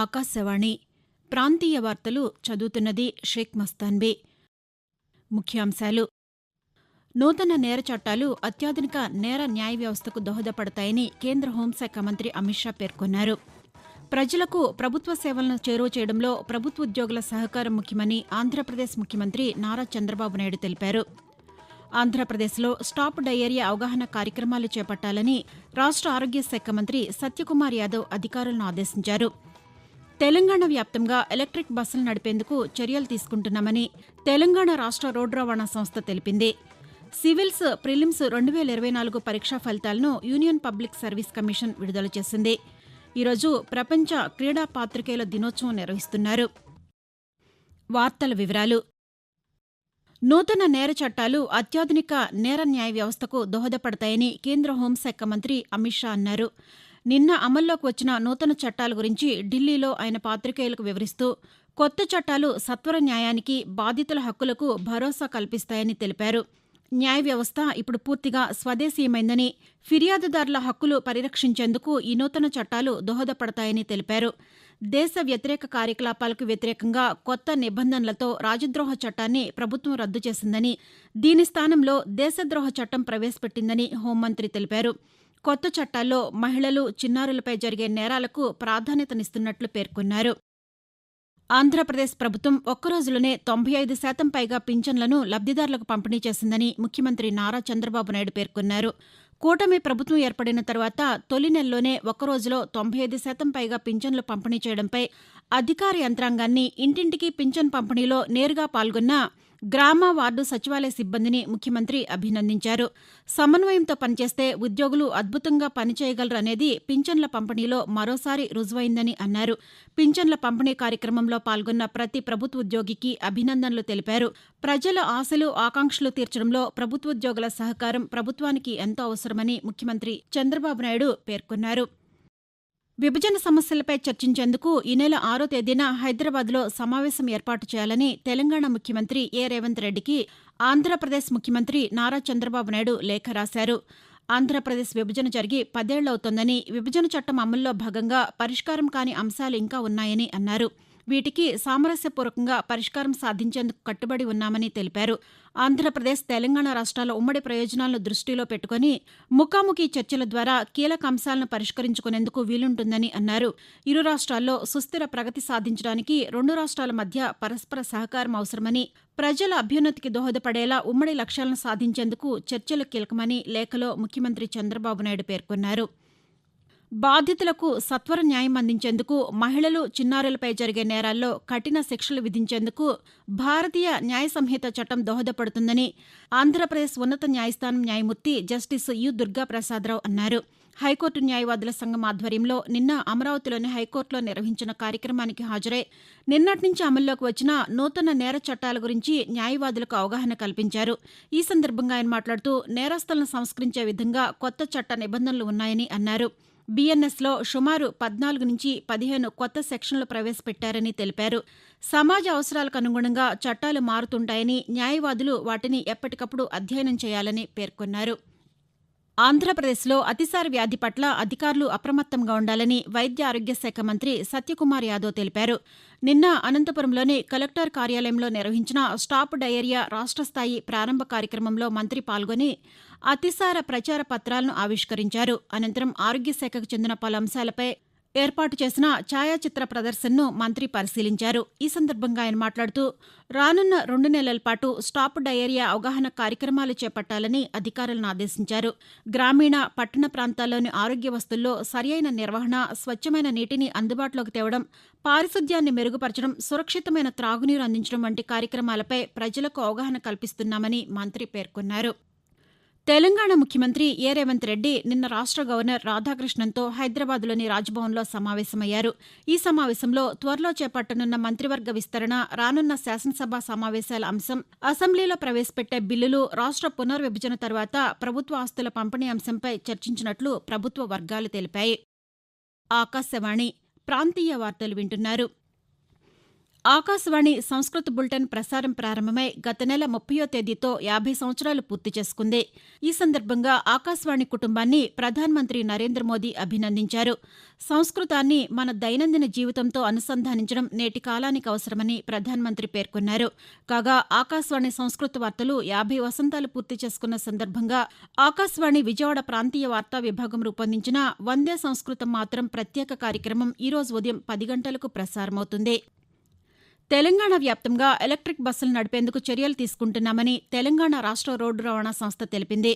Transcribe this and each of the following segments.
ఆకాశవాణి. ప్రాంతీయ వార్తలు చదువుతున్నది షేక్ మస్తాన్బీ. ముఖ్యాంశాలు. నూతన నేర చట్టాలు అత్యాధునిక నేర న్యాయ వ్యవస్థకు దోహదపడతాయని కేంద్ర హోంశాఖ మంత్రి అమిత్ షా పేర్కొన్నారు. ప్రజలకు ప్రభుత్వ సేవలను చేరువ చేయడంలో ప్రభుత్వ ఉద్యోగుల సహకారం ముఖ్యమని ఆంధ్రప్రదేశ్ ముఖ్యమంత్రి నారా చంద్రబాబు నాయుడు తెలిపారు. ఆంధ్రప్రదేశ్లో స్టాప్ డయేరియా అవగాహన కార్యక్రమాలు చేపట్టాలని రాష్ట ఆరోగ్య శాఖ మంత్రి సత్యకుమార్ యాదవ్ అధికారులను ఆదేశించారు. తెలంగాణ వ్యాప్తంగా ఎలక్ట్రిక్ బస్సులు నడిపేందుకు చర్యలు తీసుకుంటున్నామని తెలంగాణ రాష్ట రోడ్డు రవాణా సంస్థ తెలిపింది. సివిల్స్ ప్రిలిమ్స్ రెండు వేల ఇరవై నాలుగు పరీక్షా ఫలితాలను యూనియన్ పబ్లిక్ సర్వీస్ కమిషన్ విడుదల చేసింది. ఈరోజు ప్రపంచ క్రీడా పాతికేయుల దినోత్సవం నిర్వహిస్తున్నారు. వార్తల వివరాలు. నూతన నేర చట్టాలు అత్యాధునిక నేర న్యాయ వ్యవస్థకు దోహదపడతాయని కేంద్ర హోంశాఖ మంత్రి అమిత్ షా అన్నారు. నిన్న అమల్లోకి వచ్చిన నూతన చట్టాల గురించి ఢిల్లీలో ఆయన పాతికేయులకు వివరిస్తూ కొత్త చట్టాలు సత్వర న్యాయానికి బాధితుల హక్కులకు భరోసా కల్పిస్తాయని తెలిపారు. న్యాయ వ్యవస్థ ఇప్పుడు పూర్తిగా స్వదేశీయమైందని ఫిర్యాదుదారుల హక్కులు పరిరక్షించేందుకు ఈ నూతన చట్టాలు దోహదపడతాయని తెలిపారు. దేశ వ్యతిరేక కార్యకలాపాలకు వ్యతిరేకంగా కొత్త నిబంధనలతో రాజద్రోహ చట్టాన్ని ప్రభుత్వం రద్దు చేసిందని దీని స్థానంలో దేశద్రోహ చట్టం ప్రవేశపెట్టిందని హోంమంత్రి తెలిపారు. కొత్త చట్టాల్లో మహిళలు చిన్నారులపై జరిగే నేరాలకు ప్రాధాన్యతనిస్తున్నట్లు పేర్కొన్నారు. ఆంధ్రప్రదేశ్ ప్రభుత్వం ఒక్కరోజులోనే తొంభై ఐదు శాతం పైగా పింఛన్లను లబ్దిదారులకు పంపిణీ చేసిందని ముఖ్యమంత్రి నారా చంద్రబాబు నాయుడు పేర్కొన్నారు. కూటమి ప్రభుత్వం ఏర్పడిన తర్వాత తొలి నెలలోనే ఒక్కరోజులో తొంభై ఐదు శాతం పైగా పింఛన్లు పంపిణీ చేయడంపై అధికార యంత్రాంగాన్ని ఇంటింటికి పింఛన్ పంపిణీలో నేరుగా పాల్గొన్న గ్రామ వార్డు సచివాలయ సిబ్బందిని ముఖ్యమంత్రి అభినందించారు. సమన్వయంతో పనిచేస్తే ఉద్యోగులు అద్భుతంగా పనిచేయగలరనేది పింఛన్ల పంపిణీలో మరోసారి రుజువైందని అన్నారు. పింఛన్ల పంపిణీ కార్యక్రమంలో పాల్గొన్న ప్రతి ప్రభుత్వోద్యోగికి అభినందనలు తెలిపారు. ప్రజల ఆశలు ఆకాంక్షలు తీర్చడంలో ప్రభుత్వోద్యోగుల సహకారం ప్రభుత్వానికి ఎంతో అవసరమని ముఖ్యమంత్రి చంద్రబాబు నాయుడు పేర్కొన్నారు. విభజన సమస్యలపై చర్చించేందుకు ఈ నెల ఆరో తేదీన హైదరాబాద్లో సమావేశం ఏర్పాటు చేయాలని తెలంగాణ ముఖ్యమంత్రి ఏ రేవంత్ రెడ్డికి ఆంధ్రప్రదేశ్ ముఖ్యమంత్రి నారా చంద్రబాబు నాయుడు లేఖ రాశారు. ఆంధ్రప్రదేశ్ విభజన జరిగి పదేళ్ళవుతోందని విభజన చట్టం అమల్లో భాగంగా పరిష్కారం కాని అంశాలు ఇంకా ఉన్నాయని అన్నారు. వీటికి సామరస్యపూర్వకంగా పరిష్కారం సాధించేందుకు కట్టుబడి ఉన్నామని తెలిపారు. ఆంధ్రప్రదేశ్ తెలంగాణ రాష్ట్రాల ఉమ్మడి ప్రయోజనాలను దృష్టిలో పెట్టుకుని ముఖాముఖి చర్చల ద్వారా కీలక అంశాలను పరిష్కరించుకునేందుకు వీలుంటుందని అన్నారు. ఇరు రాష్ట్రాల్లో సుస్థిర ప్రగతి సాధించడానికి రెండు రాష్ట్రాల మధ్య పరస్పర సహకారం అవసరమని ప్రజల అభ్యున్నతికి దోహదపడేలా ఉమ్మడి లక్ష్యాలను సాధించేందుకు చర్చలు కీలకమని లేఖలో ముఖ్యమంత్రి చంద్రబాబు నాయుడు పేర్కొన్నారు. బాధితులకు సత్వర న్యాయం అందించేందుకు మహిళలు చిన్నారులపై జరిగే నేరాల్లో కఠిన శిక్షలు విధించేందుకు భారతీయ న్యాయ సంహిత చట్టం దోహదపడుతుందని ఆంధ్రప్రదేశ్ ఉన్నత న్యాయస్థానం న్యాయమూర్తి జస్టిస్ యు దుర్గా ప్రసాదరావు అన్నారు. హైకోర్టు న్యాయవాదుల సంఘం ఆధ్వర్యంలో నిన్న అమరావతిలోని హైకోర్టులో నిర్వహించిన కార్యక్రమానికి హాజరై నిన్నటి నుంచి అమల్లోకి వచ్చిన నూతన నేర చట్టాల గురించి న్యాయవాదులకు అవగాహన కల్పించారు. ఈ సందర్భంగా ఆయన మాట్లాడుతూ నేరస్తులను సంస్కరించే విధంగా కొత్త చట్ట నిబంధనలు ఉన్నాయని అన్నారు. బీఎన్ఎస్లో సుమారు పద్నాలుగు నుంచి పదిహేను కొత్త సెక్షన్లు ప్రవేశపెట్టారని తెలిపారు. సమాజ అవసరాలకు అనుగుణంగా చట్టాలు మారుతుంటాయని న్యాయవాదులు వాటిని ఎప్పటికప్పుడు అధ్యయనం చేయాలని పేర్కొన్నారు. ఆంధ్రప్రదేశ్లో అతిసార వ్యాధి పట్ల అధికారులు అప్రమత్తంగా ఉండాలని వైద్య ఆరోగ్య శాఖ మంత్రి సత్యకుమార్ యాదవ్ తెలిపారు. నిన్న అనంతపురంలోని కలెక్టర్ కార్యాలయంలో నిర్వహించిన స్టాప్ డయేరియా రాష్ట్ర స్థాయి ప్రారంభ కార్యక్రమంలో మంత్రి పాల్గొని అతిసార ప్రచార పత్రాలను ఆవిష్కరించారు. అనంతరం ఆరోగ్య శాఖకు చెందిన పలు అంశాలపై ఏర్పాటు చేసిన ఛాయాచిత్ర ప్రదర్శనను మంత్రి పరిశీలించారు. ఈ సందర్భంగా ఆయన మాట్లాడుతూ రానున్న రెండు నెలల పాటు స్టాప్ డయేరియా అవగాహన కార్యక్రమాలు చేపట్టాలని అధికారులను ఆదేశించారు. గ్రామీణ పట్టణ ప్రాంతాల్లోని ఆరోగ్య వస్తుల్లో సరియైన నిర్వహణ స్వచ్ఛమైన నీటిని అందుబాటులోకి తేవడం పారిశుద్ధ్యాన్ని మెరుగుపరచడం సురక్షితమైన త్రాగునీరు అందించడం వంటి కార్యక్రమాలపై ప్రజలకు అవగాహన కల్పిస్తున్నామని మంత్రి పేర్కొన్నారు. తెలంగాణ ముఖ్యమంత్రి ఏ రేవంత్ రెడ్డి నిన్న రాష్ట్ర గవర్నర్ రాధాకృష్ణన్తో హైదరాబాద్లోని రాజ్భవన్లో సమావేశమయ్యారు. ఈ సమావేశంలో త్వరలో చేపట్టనున్న మంత్రివర్గ విస్తరణ రానున్న శాసనసభ సమావేశాల అంశం అసెంబ్లీలో ప్రవేశపెట్టే బిల్లులు రాష్ట్ర పునర్విభజన తర్వాత ప్రభుత్వ ఆస్తుల పంపిణీ అంశంపై చర్చించినట్లు ప్రభుత్వ వర్గాలు తెలిపాయి. ఆకాశవాణి ప్రాంతీయ వార్తలు వింటున్నారు. ఆకాశవాణి సంస్కృత బులెటిన్ ప్రసారం ప్రారంభమై గత నెల ముప్పయో తేదీతో యాభై సంవత్సరాలు పూర్తి చేసుకుంది. ఈ సందర్భంగా ఆకాశవాణి కుటుంబాన్ని ప్రధానమంత్రి నరేంద్ర మోదీ అభినందించారు. సంస్కృతాన్ని మన దైనందిన జీవితంతో అనుసంధానించడం నేటి కాలానికి అవసరమని ప్రధానమంత్రి పేర్కొన్నారు. కాగా ఆకాశవాణి సంస్కృత వార్తలు యాభై వసంతాలు పూర్తి చేసుకున్న సందర్భంగా ఆకాశవాణి విజయవాడ ప్రాంతీయ వార్తా విభాగం రూపొందించిన వందే సంస్కృతం మాత్రం ప్రత్యేక కార్యక్రమం ఈ రోజు ఉదయం పది గంటలకు ప్రసారమవుతుంది. తెలంగాణ వ్యాప్తంగా ఎలక్ట్రిక్ బస్సులు నడిపేందుకు చర్యలు తీసుకుంటున్నామని తెలంగాణ రాష్ట్ర రోడ్డు రవాణా సంస్థ తెలిపింది.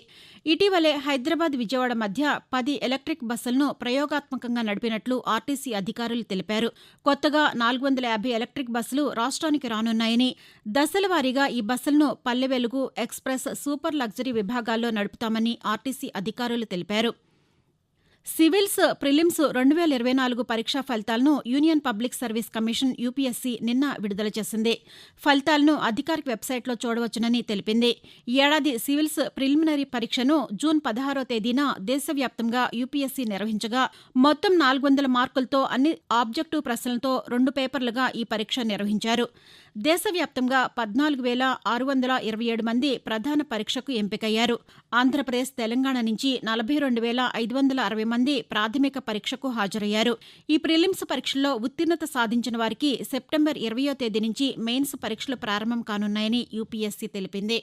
ఇటీవలే హైదరాబాద్ విజయవాడ మధ్య పది ఎలక్ట్రిక్ బస్సులను ప్రయోగాత్మకంగా నడిపినట్లు ఆర్టీసీ అధికారులు తెలిపారు. కొత్తగా నాలుగు వందల యాభై ఎలక్ట్రిక్ బస్సులు రాష్ట్రానికి రానున్నాయని దశల వారీగా ఈ బస్సులను Palle Velugu express super luxury విభాగాల్లో నడుపుతామని ఆర్టీసీ అధికారులు తెలిపారు. సివిల్స్ ప్రిలిమ్స్ రెండు వేల ఇరవై నాలుగు పరీక్షా ఫలితాలను Union Public Service Commission UPSC నిన్న విడుదల చేసింది. ఫలితాలను అధికారిక వెబ్సైట్లో చూడవచ్చునని తెలిపింది. ఏడాది సివిల్స్ ప్రిలిమినరీ పరీక్షను జూన్ పదహారో తేదీన దేశవ్యాప్తంగా యూపీఎస్సీ నిర్వహించగా మొత్తం నాలుగు వందల మార్కులతో అన్ని ఆబ్జెక్టివ్ ప్రశ్నలతో రెండు పేపర్లుగా ఈ పరీక్ష నిర్వహించారు. దేశవ్యాప్తంగా పద్నాలుగు వేల ఆరు వందల ఇరవై ఏడు మంది ప్రధాన పరీక్షకు ఎంపికయ్యారు. ఆంధ్రప్రదేశ్ తెలంగాణ నుంచి నలభై రెండు వేల ఐదు వందల అరవై మంది ప్రాథమిక పరీక్షకు హాజరయ్యారు. ఈ ప్రిలిమ్స్ పరీక్షల్లో ఉత్తీర్ణత సాధించిన వారికి సెప్టెంబర్ ఇరవయో తేదీ నుంచి మెయిన్స్ పరీక్షలు ప్రారంభం కానున్నాయని యూపీఎస్సీ తెలిపింది.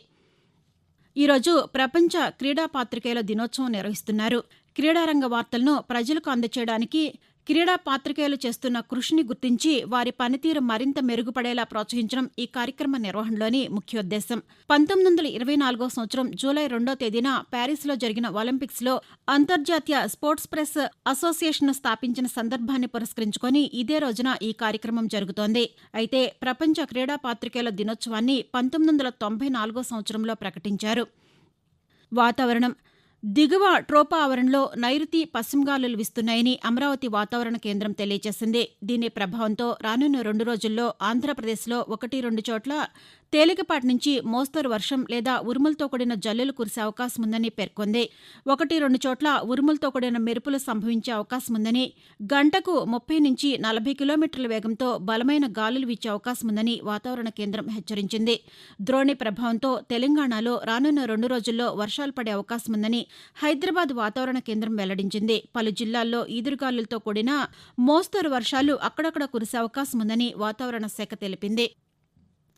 ఈరోజు ప్రపంచ క్రీడా పాత్రికేయుల దినోత్సవం నిర్వహిస్తున్నారు. క్రీడారంగ వార్తలను ప్రజలకు అందచేయడానికి క్రీడా పాత్రికేయులు చేస్తున్న కృషిని గుర్తించి వారి పనితీరు మరింత మెరుగుపడేలా ప్రోత్సహించడం ఈ కార్యక్రమ నిర్వహణలోని ముఖ్యోద్దేశం. పంతొమ్మిది వందల ఇరవై నాలుగో సంవత్సరం జూలై రెండో తేదీన ప్యారిస్లో జరిగిన ఒలింపిక్స్లో అంతర్జాతీయ స్పోర్ట్స్ ప్రెస్ అసోసియేషన్ స్థాపించిన సందర్భాన్ని పురస్కరించుకొని ఇదే రోజున ఈ కార్యక్రమం జరుగుతోంది. అయితే ప్రపంచ క్రీడా పాత్రికేయుల దినోత్సవాన్ని పంతొమ్మిది వందల తొంభై నాలుగో సంవత్సరంలో ప్రకటించారు. వాతావరణం దిగువ ట్రోపా ఆవరణలో నైరుతి పశ్చిమగాలులు వీస్తున్నాయని అమరావతి వాతావరణ కేంద్రం తెలియజేసింది. దీని ప్రభావంతో రానున్న రెండు రోజుల్లో ఆంధ్రప్రదేశ్లో ఒకటి రెండు చోట్ల తేలికపాటి నుంచి మోస్తరు వర్షం లేదా ఉరుములతో కూడిన జల్లులు కురిసే అవకాశం ఉందని పేర్కొంది. ఒకటి రెండు చోట్ల ఉరుములతో కూడిన మెరుపులు సంభవించే అవకాశం ఉందని గంటకు ముప్పై నుంచి నలభై కిలోమీటర్ల వేగంతో బలమైన గాలులు వీచే అవకాశం ఉందని వాతావరణ కేంద్రం హెచ్చరించింది. ద్రోణి ప్రభావంతో తెలంగాణలో రానున్న రెండు రోజుల్లో వర్షాలు పడే అవకాశం ఉందని హైదరాబాద్ వాతావరణ కేంద్రం వెల్లడించింది. పలు జిల్లాల్లో ఈదురుగాలులతో కూడిన మోస్తరు వర్షాలు అక్కడక్కడ కురిసే అవకాశం ఉందని వాతావరణ శాఖ తెలిపింది.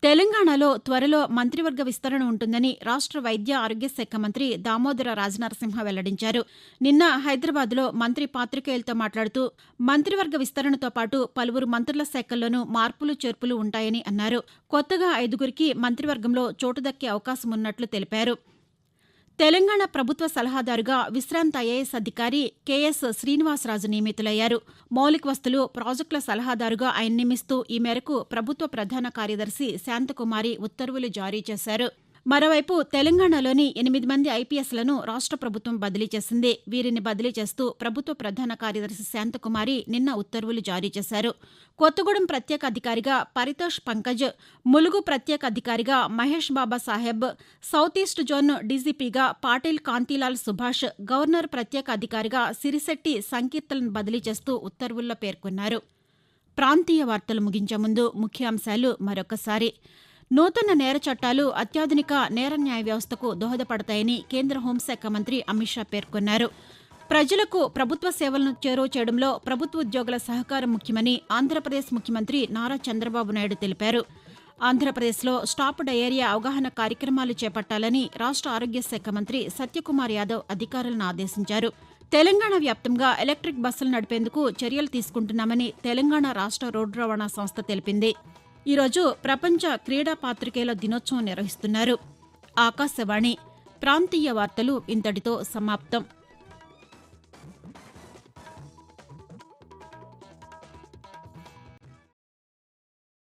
తెలంగాణలో త్వరలో మంత్రివర్గ విస్తరణ ఉంటుందని రాష్ట్ర వైద్య ఆరోగ్య శాఖ మంత్రి దామోదర రాజనరసింహ వెల్లడించారు. నిన్న హైదరాబాద్లో మంత్రి పాతికేయులతో మాట్లాడుతూ మంత్రివర్గ విస్తరణతో పాటు పలువురు మంత్రుల శాఖల్లోనూ మార్పులు చేర్పులు ఉంటాయని అన్నారు. కొత్తగా ఐదుగురికి మంత్రివర్గంలో చోటు దక్కే అవకాశం ఉన్నట్లు తెలిపారు. తెలంగాణ ప్రభుత్వ సలహాదారుగా విశ్రాంత ఐఏఎస్ అధికారి కెఎస్ శ్రీనివాసరాజు నియమితులయ్యారు. మౌలిక వస్తులు ప్రాజెక్టుల సలహాదారుగా ఆయన నియమిస్తూ ఈ మేరకు ప్రభుత్వ ప్రధాన కార్యదర్శి శాంతకుమారి ఉత్తర్వులు జారీ చేశారు. మరోవైపు తెలంగాణలోని ఎనిమిది మంది ఐపీఎస్లను రాష్ట్ర ప్రభుత్వం బదిలీ చేసింది. వీరిని బదిలీ చేస్తూ ప్రభుత్వ ప్రధాన కార్యదర్శి శాంతకుమారి నిన్న ఉత్తర్వులు జారీ చేశారు. కొత్తగూడెం ప్రత్యేక అధికారిగా పరితోష్ పంకజ్ ములుగు ప్రత్యేక అధికారిగా Mahesh Baba Saheb south east zone డీజీపీగా Patil Kantilal Subhash governor ప్రత్యేక అధికారిగా సిరిశెట్టి సంకీర్తలను బదిలీ చేస్తూ ఉత్తర్వుల్లో పేర్కొన్నారు. ప్రాంతీయ వార్తలు ముగించే ముందు ముఖ్యాంశాలు మరొకసారి. నూతన నేర చట్టాలు అత్యాధునిక నేర న్యాయ వ్యవస్థకు దోహదపడతాయని కేంద్ర హోంశాఖ మంత్రి అమిత్ షా పేర్కొన్నారు. ప్రజలకు ప్రభుత్వ సేవలను చేరువ చేయడంలో ప్రభుత్వ ఉద్యోగుల సహకారం ముఖ్యమని ఆంధ్రప్రదేశ్ ముఖ్యమంత్రి నారా చంద్రబాబు నాయుడు తెలిపారు. ఆంధ్రప్రదేశ్లో స్టాప్ డయేరియా అవగాహన కార్యక్రమాలు చేపట్టాలని రాష్ట్ర ఆరోగ్య శాఖ మంత్రి సత్యకుమార్ యాదవ్ అధికారులను ఆదేశించారు. తెలంగాణ వ్యాప్తంగా ఎలక్ట్రిక్ బస్సులు నడిపేందుకు చర్యలు తీసుకుంటున్నామని తెలంగాణ రాష్ట్ర రోడ్డు రవాణా సంస్థ తెలిపింది. ఈరోజు ప్రపంచ క్రీడా పాతికేయుల దినోత్సవం నిర్వహిస్తున్నారు. ఆకాశవాణి ప్రాంతీయ వార్తలు ఇంతటితో సమాప్తం.